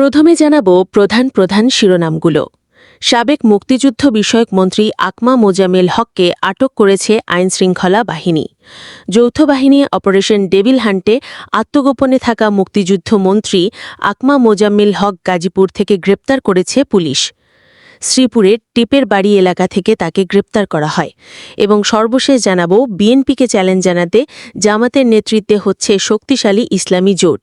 প্রথমে জানাব প্রধান প্রধান শিরোনামগুলো। সাবেক মুক্তিযুদ্ধ বিষয়ক মন্ত্রী আকমা মোজামেল হককে আটক করেছে আইনশৃঙ্খলা বাহিনী। যৌথ বাহিনী অপারেশন ডেভিল হান্টে আত্মগোপনে থাকা মুক্তিযুদ্ধ মন্ত্রী আকমা মোজাম্মিল হক গাজীপুর থেকে গ্রেপ্তার করেছে পুলিশ। শ্রীপুরের টিপের বাড়ি এলাকা থেকে তাকে গ্রেপ্তার করা হয় এবং সর্বশেষ জানাব বিএনপিকে চ্যালেঞ্জ জানাতে জামাতের নেতৃত্বে হচ্ছে শক্তিশালী ইসলামী জোট।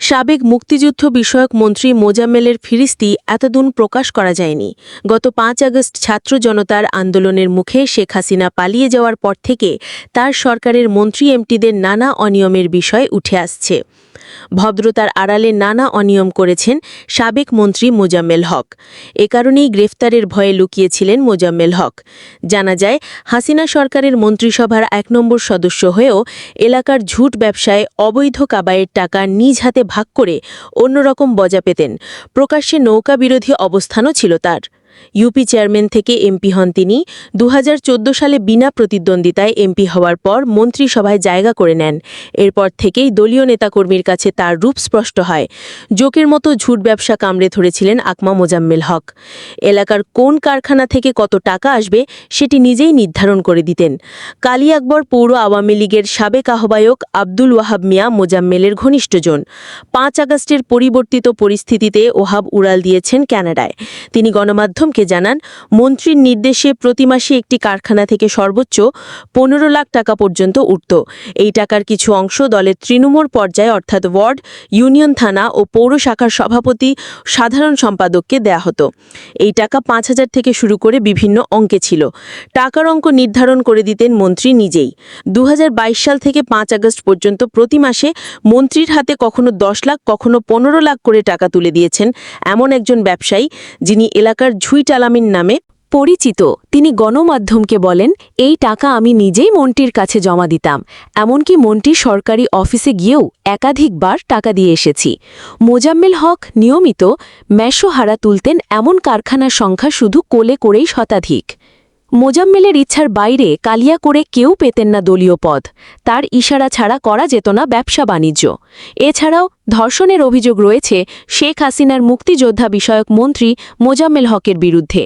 সাবেক মুক্তিযুদ্ধ বিষয়ক মন্ত্রী মোজাম্মেলের ফিরিস্তি এতদিন প্রকাশ করা যায়নি। গত পাঁচ আগস্ট ছাত্র জনতার আন্দোলনের মুখে শেখ হাসিনা পালিয়ে যাওয়ার পর থেকে তার সরকারের মন্ত্রী এমটিদের নানা অনিয়মের বিষয় উঠে আসছে। ভদ্রতার আড়ালে নানা অনিয়ম করেছেন সাবেক মন্ত্রী মোজাম্মেল হক। এ কারণেই গ্রেফতারের ভয়ে লুকিয়েছিলেন মোজাম্মেল হক। জানা যায়, হাসিনা সরকারের মন্ত্রিসভার এক নম্বর সদস্য হয়েও এলাকার ঝুট ব্যবসায় অবৈধ কাবায়ের টাকা নিজ হাতে ভাগ করে অন্যরকম বজা পেতেন। প্রকাশ্যে নৌকা বিরোধী অবস্থানও ছিল তার। ইউপি চেয়ারম্যান থেকে এমপি হন তিনি। দু হাজার চোদ্দ সালে বিনা প্রতিদ্বন্দ্বিতায় এমপি হওয়ার পর মন্ত্রিসভায় জায়গা করে নেন। এরপর থেকেই দলীয় নেতাকর্মীর কাছে তার রূপ স্পষ্ট হয়। জোকের মতো ঝুট ব্যবসা কামড়ে ধরেছিলেন আকমা মোজাম্মেল হক। এলাকার কোন কারখানা থেকে কত টাকা আসবে সেটি নিজেই নির্ধারণ করে দিতেন। কালী আকবর পৌর আওয়ামী লীগের সাবেক আহ্বায়ক আব্দুল ওয়াহাব মিয়া মোজাম্মেলের ঘনিষ্ঠজন। পাঁচ আগস্টের পরিবর্তিত পরিস্থিতিতে ওহাব উড়াল দিয়েছেন ক্যানাডায়। তিনি গণমাধ্যম মাধ্যমকে জানান, মন্ত্রীর নির্দেশে প্রতি মাসে একটি কারখানা থেকে সর্বোচ্চ পনেরো লাখ টাকা পর্যন্ত উঠত। এই টাকার কিছু অংশ দলের তৃণমূল পর্যায়ে, অর্থাৎ ওয়ার্ড, ইউনিয়ন থানা ও পৌর শাখার সভাপতি, সাধারণ সম্পাদককে দেয়া হতো। এই টাকা পাঁচ হাজার থেকে শুরু করে বিভিন্ন অঙ্কে ছিল। টাকার অঙ্ক নির্ধারণ করে দিতেন মন্ত্রী নিজেই। দু হাজার বাইশ সাল থেকে পাঁচ আগস্ট পর্যন্ত প্রতি মাসে মন্ত্রীর হাতে কখনো দশ লাখ, কখনো পনেরো লাখ করে টাকা তুলে দিয়েছেন এমন একজন ব্যবসায়ী, যিনি এলাকার ঝুই টালামিন নামে পরিচিত। তিনি গণমাধ্যমকে বলেন, এই টাকা আমি নিজেই মন্টির কাছে জমা দিতাম। এমনকি মন্টির সরকারি অফিসে গিয়েও একাধিকবার টাকা দিয়ে এসেছি। মোজাম্মেল হক নিয়মিত মেশোহারা তুলতেন এমন কারখানার সংখ্যা শুধু কোলে করেই শতাধিক। মোজাম্মেলের ইচ্ছার বাইরে কালিয়া করে কেউ পেতেন না দলীয় পদ। তার ইশারা ছাড়া করা যেত না ব্যবসা বাণিজ্য। এছাড়াও ধর্ষণের অভিযোগ রয়েছে শেখ হাসিনার মুক্তিযোদ্ধা বিষয়ক মন্ত্রী মোজাম্মেল হকের বিরুদ্ধে।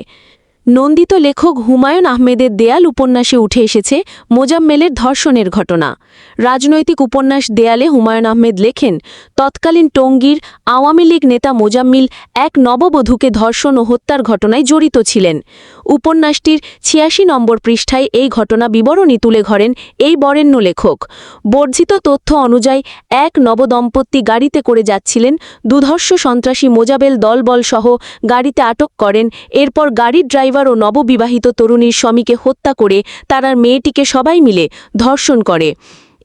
নন্দিত লেখক হুমায়ুন আহমেদের দেয়াল উপন্যাসে উঠে এসেছে মোজাম্মেলের ধর্ষণের ঘটনা। রাজনৈতিক উপন্যাস দেয়ালে হুমায়ুন আহমেদ লেখেন, তৎকালীন টঙ্গীর আওয়ামী লীগ নেতা মোজাম্মিল এক নববধূকে ধর্ষণ ও হত্যার ঘটনায় জড়িত ছিলেন। উপন্যাসটির ছিয়াশি নম্বর পৃষ্ঠায় এই ঘটনা বিবরণী তুলে ধরেন এই বরেণ্য লেখক। বর্ধিত তথ্য অনুযায়ী, এক নবদম্পতি গাড়িতে করে যাচ্ছিলেন, দুধর্ষ সন্ত্রাসী মোজাবেল দলবলসহ গাড়িতে আটক করেন, এরপর গাড়ির ড্রাইভার ও নববিবাহিত তরুণীর স্বামীকে হত্যা করে তারা মেয়েটিকে সবাই মিলে ধর্ষণ করে।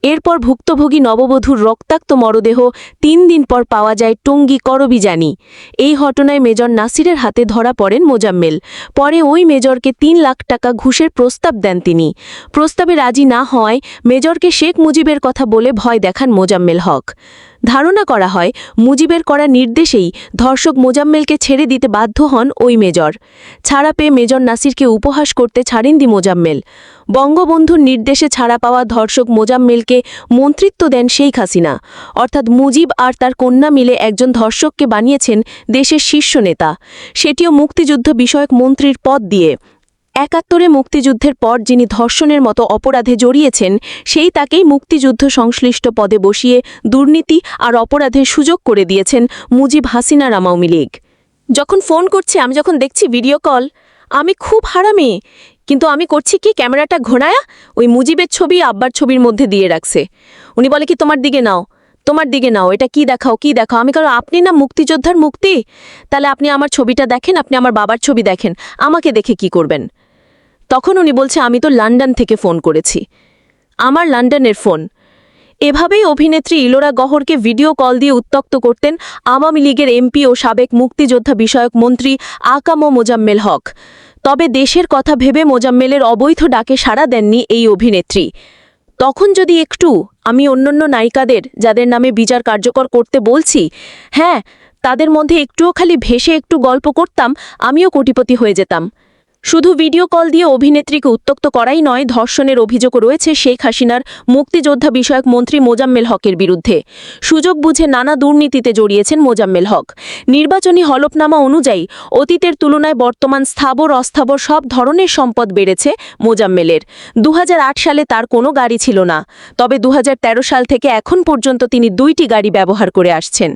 এরপর ভুক্তভোগী নববধূর রক্তাক্ত মরদেহ তিন দিন পর পাওয়া যায় টঙ্গী করবিজানি। এই ঘটনায় মেজর নাসিরের হাতে ধরা পড়েন মোজাম্মেল। পরে ওই মেজরকে তিন লাখ টাকা ঘুষের প্রস্তাব দেন তিনি। প্রস্তাবে রাজি না হওয়ায় মেজরকে শেখ মুজিবের কথা বলে ভয় দেখান মোজাম্মেল হক। ধারণা করা হয়, মুজিবের করা নির্দেশেই ধর্ষক মোজাম্মেলকে ছেড়ে দিতে বাধ্য হন ওই মেজর। ছাড়া পেয়ে মেজর নাসিরকে উপহাস করতে ছাড়েন দি মোজাম্মেল। বঙ্গবন্ধুর নির্দেশে ছাড়া পাওয়া ধর্ষক মোজাম্মেলকে মন্ত্রিত্ব দেন শেখ হাসিনা। অর্থাৎ মুজিব আর তার কন্যা মিলে একজন ধর্ষককে বানিয়েছেন দেশের শীর্ষ নেতা। সেটিও মুক্তিযুদ্ধ বিষয়ক মন্ত্রীর পদ দিয়ে। একাত্তরে মুক্তিযুদ্ধের পর যিনি ধর্ষণের মতো অপরাধে জড়িয়েছেন, সেই তাকেই মুক্তিযুদ্ধ সংশ্লিষ্ট পদে বসিয়ে দুর্নীতি আর অপরাধের সুযোগ করে দিয়েছেন মুজিব হাসিনা আওয়ামী লীগ। যখন ফোন করছে, আমি যখন দেখছি ভিডিও কল, আমি খুব হারামি। কিন্তু আমি করছি কি, ক্যামেরাটা ঘোরায়া ওই মুজিবের ছবি, আব্বার ছবির মধ্যে দিয়ে রাখছে। উনি বলে কি, তোমার দিকে নাও, তোমার দিকে নাও, এটা কি দেখাও কি দেখাও? আমি কারও আপনি না মুক্তিযোদ্ধার মুক্তি? তাহলে আপনি আমার ছবিটা দেখেন, আপনি আমার বাবার ছবি দেখেন, আমাকে দেখে কি করবেন? তখন উনি বলছে, আমি তো লন্ডন থেকে ফোন করেছি। আমার লন্ডনের ফোন। এভাবেই অভিনেত্রী ইলোরা গহরকে ভিডিও কল দিয়ে উত্তক্ত করতেন আওয়ামী লীগের এমপি ও সাবেক মুক্তিযোদ্ধা বিষয়ক মন্ত্রী আকাম মোজাম্মেল হক। তবে দেশের কথা ভেবে মোজাম্মেলের অবৈধ ডাকে সাড়া দেননি এই অভিনেত্রী। তখন যদি একটু আমি অন্যান্য নায়িকাদের, যাদের নামে বিচার কার্যকর করতে বলছি হ্যাঁ তাদের মধ্যে একটুও খালি ভেসে একটু গল্প করতাম, আমিও কোটিপতি হয়ে যেতাম। শুধু ভিডিও কল দিয়ে অভিনেত্রীকে উত্তক্ত করাই নয়, ধর্ষণের অভিযোগ রয়েছে শেখ হাসিনার মুক্তিযোদ্ধা বিষয়ক মন্ত্রী মোজাম্মেল হকের বিরুদ্ধে। সুযোগ বুঝে নানা দুর্নীতিতে জড়িয়েছেন মোজাম্মেল হক। নির্বাচনী হলফনামা অনুযায়ী অতীতের তুলনায় বর্তমান স্থাবর, অস্থাবর সব ধরনের সম্পদ বেড়েছে মোজাম্মেলের। দু হাজার আট সালে তার কোনো গাড়ি ছিল না। তবে দু হাজার তেরো সাল থেকে এখন পর্যন্ত তিনি দুইটি গাড়ি ব্যবহার করে আসছেন।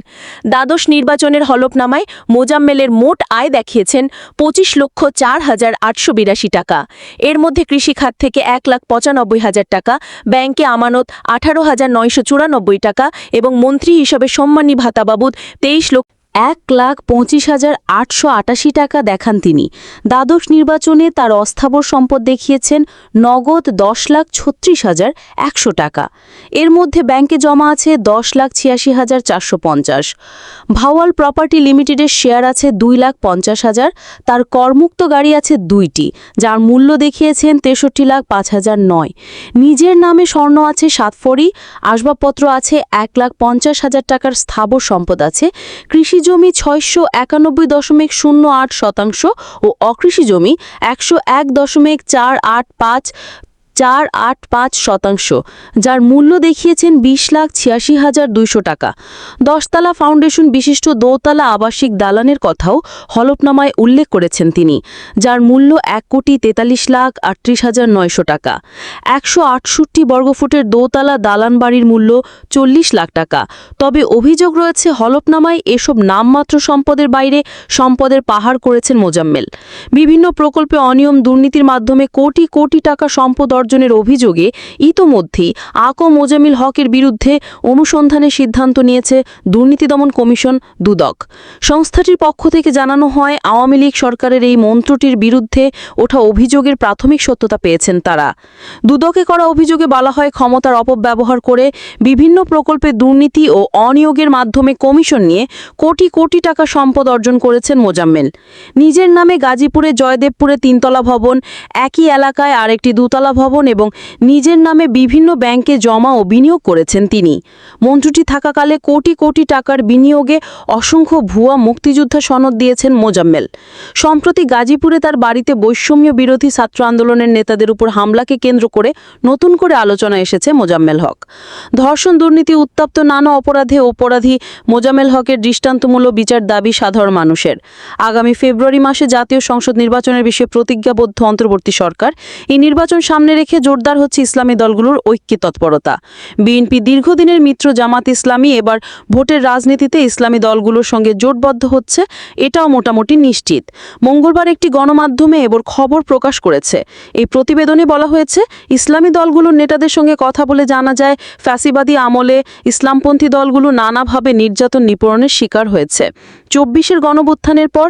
দ্বাদশ নির্বাচনের হলফনামায় মোজাম্মেলের মোট আয় দেখিয়েছেন পঁচিশ লক্ষ চার হাজার আটশো বিরাশি টাকা। এর মধ্যে কৃষিখাত থেকে এক লাখ পঁচানব্বই হাজার টাকা, ব্যাংকে আমানত আঠারো হাজার নয়শো চুরানব্বই টাকা এবং মন্ত্রী হিসেবে সম্মানী ভাতা বাবদ তেইশ লক্ষ এক লাখ পঁচিশ হাজার আটশো আটাশি টাকা দেখান তিনি। দ্বাদশ নির্বাচনে তার অস্থাবর সম্পদ দেখিয়েছেন নগদ দশ লাখ ছত্রিশ হাজার একশো টাকা। এর মধ্যে ব্যাংকে জমা আছে দশ লাখ ছিয়াশি হাজার চারশো পঞ্চাশ। ভাওয়াল প্রপার্টি লিমিটেডের শেয়ার আছে দুই লাখ পঞ্চাশ হাজার, তার করমুক্ত গাড়ি আছে দুইটি, যার মূল্য দেখিয়েছেন তেষট্টি লাখ পাঁচ হাজার নয়। নিজের নামে স্বর্ণ আছে সাতফড়ি, আসবাবপত্র আছে এক লাখ পঞ্চাশ হাজার টাকার স্থাবর সম্পদ আছে। কৃষি জমি ছয়শো একানব্বই দশমিক শূন্য আট শতাংশ ও অকৃষি জমি একশো এক দশমিক চার আট পাঁচ চার আট পাঁচ শতাংশ, যার মূল্য দেখিয়েছেন বিশ লাখ ছিয়াশি হাজার দুইশো টাকা। দশতলা ফাউন্ডেশন বিশিষ্ট দোতলা আবাসিক দালানের কথাও হলফনামায় উল্লেখ করেছেন তিনি, যার মূল্য এক কোটি তেতাল্লিশ লাখ আটত্রিশ হাজার নয়শো টাকা। একশো আটষট্টি বর্গফুটের দোতলা দালান বাড়ির মূল্য চল্লিশ লাখ টাকা। তবে অভিযোগ রয়েছে, হলফনামায় এসব নামমাত্র সম্পদের বাইরে সম্পদের পাহাড় করেছেন মোজাম্মেল। বিভিন্ন প্রকল্পে অনিয়ম দুর্নীতির মাধ্যমে কোটি কোটি টাকা সম্পদ অর্জনের অভিযোগে ইতোমধ্যেই আকো মোজামিল হকের বিরুদ্ধে অনুসন্ধানের সিদ্ধান্ত নিয়েছে দুর্নীতি দমন কমিশন দুদক। সংস্থাটির পক্ষ থেকে জানানো হয়, আওয়ামী লীগ সরকারের এই মন্ত্রটির বিরুদ্ধে ওঠা অভিযোগের প্রাথমিক সত্যতা পেয়েছেন তারা। দুদকে করা অভিযোগে বলা হয়, ক্ষমতার অপব্যবহার করে বিভিন্ন প্রকল্পে দুর্নীতি ও অনিয়োগের মাধ্যমে কমিশন নিয়ে কোটি কোটি টাকা সম্পদ অর্জন করেছেন মোজাম্মেল। নিজের নামে গাজীপুরে, জয়দেবপুরে তিনতলা ভবন, একই এলাকায় আরেকটি দুতলা ভবন এবং নিজের নামে বিভিন্ন ব্যাংকে জমা ও বিনিয়োগ করেছেন তিনি। মন্ত্রীটি থাকাকালে কোটি কোটি টাকার বিনিয়োগে অসংখ্য ভুয়া মুক্তিযোদ্ধা সনদ দিয়েছেন মোজাম্মেল। সম্প্রতি গাজীপুরে তার বাড়িতে বৈষম্য বিরোধী ছাত্র আন্দোলনের নেতাদের উপর হামলাকে কেন্দ্র করে নতুন করে আলোচনা এসেছে মোজাম্মেল হক। ধর্ষণ, দুর্নীতি, উত্তপ্ত নানা অপরাধে অপরাধী মোজাম্মেল হকের দৃষ্টান্তমূলক বিচার দাবি সাধারণ মানুষের। আগামী ফেব্রুয়ারি মাসে জাতীয় সংসদ নির্বাচনের বিষয়ে প্রতিজ্ঞাবদ্ধ অন্তর্বর্তী সরকার। এই নির্বাচন সামনে রেখে জোরদার হচ্ছে ইসলামী দলগুলোর ঐক্যে তৎপরতা বিএনপি দীর্ঘদিনের মিত্র জামাত ইসলামী এবার ভোটের রাজনীতিতে ইসলামী দলগুলোর সঙ্গে জোটবদ্ধ হচ্ছে, এটাও মোটামুটি নিশ্চিত। মঙ্গলবার একটি গণমাধ্যমে এবার খবর প্রকাশ করেছে। এই প্রতিবেদনে বলা হয়েছে, ইসলামী দলগুলোর নেতাদের সঙ্গে কথা বলে জানা যায়, ফ্যাসিবাদী আমলে ইসলামপন্থী দলগুলো নানাভাবে নির্যাতন নিপীড়নের শিকার হয়েছে। চব্বিশের গণবুত্থানের পর